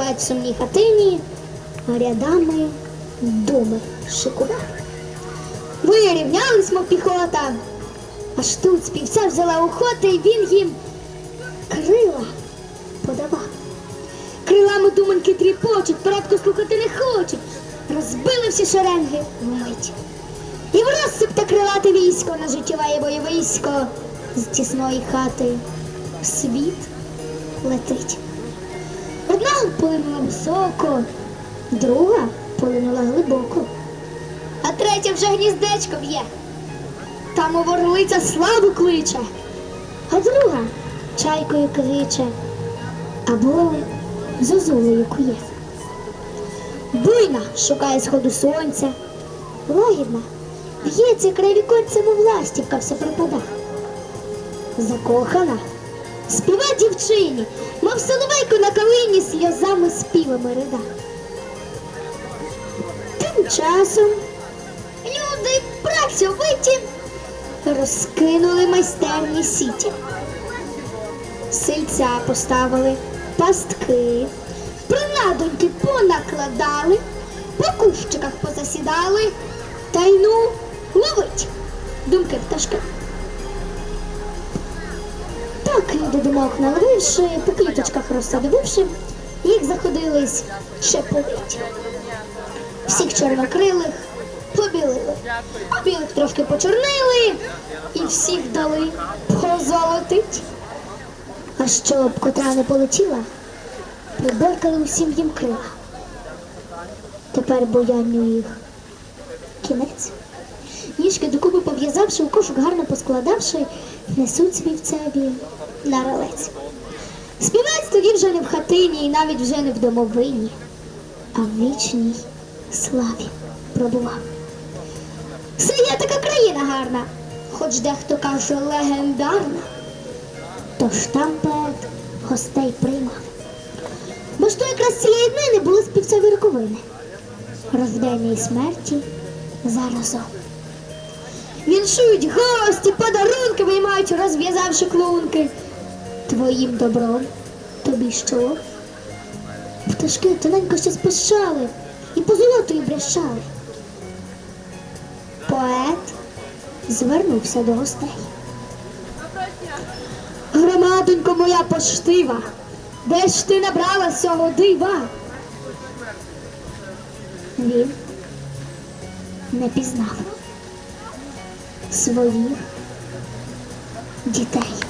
поет в сумній хатині, рядами думи шикував. Вирівнялись, мов піхота, аж тут співця взяла охота, і він їм крила подавав. Крилами думаньки тріпочуть, порядку слухати не хочуть. Розбили всі шеренги вмить. І в розсип та крилате військо на життєве бойовисько з тісної хати в світ летить. Полинула високо, друга полинула глибоко, а третя вже гніздечко б'є. Там орлиця славу кличе, а друга чайкою криче або зозулею кує. Буйна шукає сходу сонця, лагідна б'ється край віконця, мов ластівка все пропада. Закохана співа дівчині, мов соловейку на калині сльозами співами рида. Тим часом люди працьовиті розкинули майстерні сіті. Сильця поставили, пастки, принадоньки понакладали, по кущиках позасідали, та й ну ловить думки пташки. Думок наловивши, по квіточках розсадивши, їх заходились шепелить. Всіх чорнокрилих побілили, а білих трошки почорнили і всіх дали позолотить. А щоб котра не полетіла, приборкали усім їм крила. Тепер боянню їх кінець. Ніжки докупи пов'язавши, у кошик гарно поскладавши, несуть співцеві на ролець. Співець тоді вже не в хатині і навіть вже не в домовині, а в вічній славі пробував. Це є така країна гарна, хоч дехто каже легендарна. Тож там поет гостей приймав. Бо ж то якраз цієї дни не було співцеві роковини. Рождення і смерті заразом. Віншують гості, подарунки виймають, розв'язавши клунки. Твоїм добром тобі що? Пташки тоненько ще спищали і по золотою брещали. Поет звернувся до гостей. Громадонько моя поштива, де ж ти набрала цього дива? Він не пізнав своїх дітей.